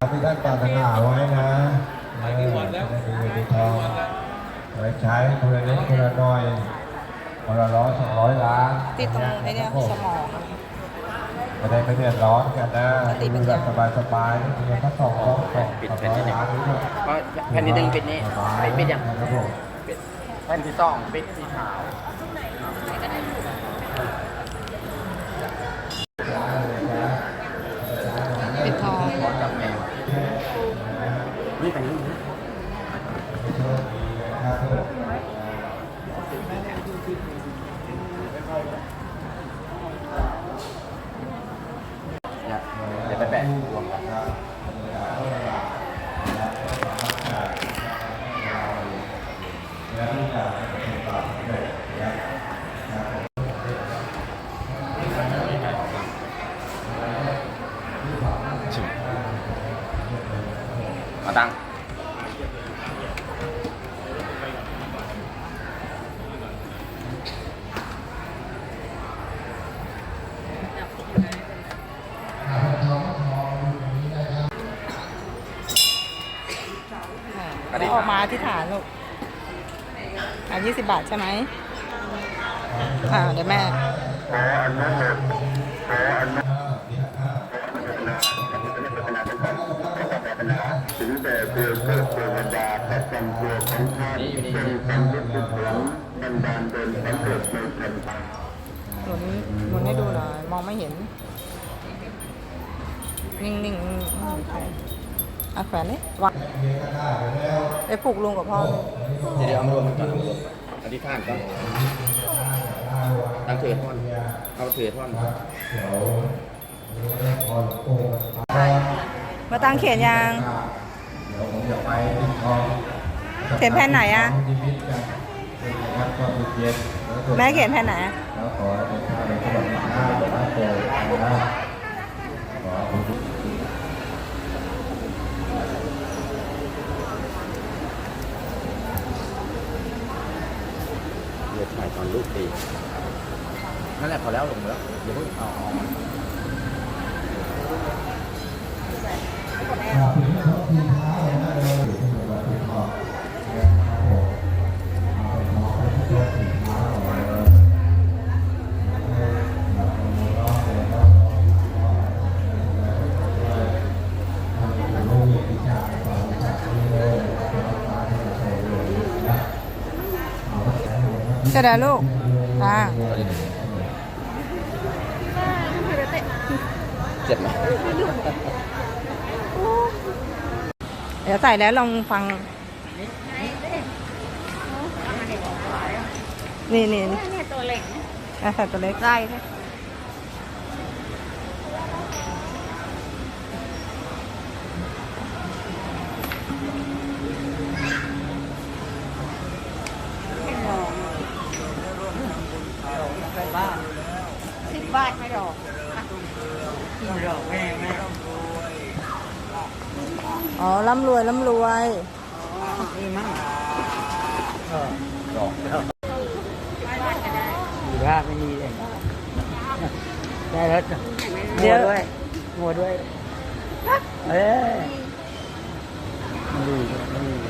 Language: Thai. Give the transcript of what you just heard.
ที่ท่านปรารถนาไว้นะเออจะได้ดูเงินดูทองไว้ใช้คนละนิดคนละหน้อยคนละร้อยสองร้อยล้านติดตรงไอ้เนี่ยสมองอะจะได้ไม่เดือดร้อนกันนะติดเป็นดูยัแบงบสบายๆนี่คือถ้าสองร้อยสองปิดสองแผ่นร้อที่ยหนึ่งล้านนี่ก็เพราะแผ่นที่หนึ่งปิดนี้สบายไอ้ปิดยังครับผมปิดแผ่นที่สองปิดสีขาว ไม่ไปนนี้นะครับผมเนี่ยเดี๋ยวไปแปะรวมกัน มาตังค์แล้วออกมาอธิษฐานลูก อะยี่สิบบาทใช่ไหม อ่าเดี๋ยวแม่ถึงแต่เพื่อเพื่อเทวดาพระจำตัวของท่า นนี่อยู่นี่เป็นความรู้สึกของบันดาลโดยสำเร็จในแผ่นดินหมุนหมุนให้ดูหน่อย มองไม่เห็น นิ่งๆนิ่งๆโอเคอะแขวนนี่วางไปปลุกลุงกับพ่อเดี๋ยวเอามารวมกันก่อนอารวมก่อนอธิษฐานก่อนตั้งเถื่อท่อนเอาเถื่อท่อนมาตั้งเขียนยังเดี๋ยวผมจะไปปิดทอง เขียนแผ่นไหนอะชีวิตกันเป็นนะแม่เขียนแผ่นไหนเดี๋ยวถ่ายตอนลูกตีนั่นแหละพอแล้วลงแล้วเดี๋ยวเพิ่งเอาออกมา ช้เลยนะจะได้ลูกอ่าเจ็บไหมเดี๋ยวใส่แล้วลองฟัง นี่นี่นี่เนี่ยตัวเล็กนะอะใส่ตัวเล็กได้าไม่ดอกไม่ดอกแม่ไม่ดอกอ๋อร่ำรวยร่ำรวยดีมากดอกดีภาพไม่ดีเลยได้แล้วงัวด้วยงัวด้วยเอ้ยดีดี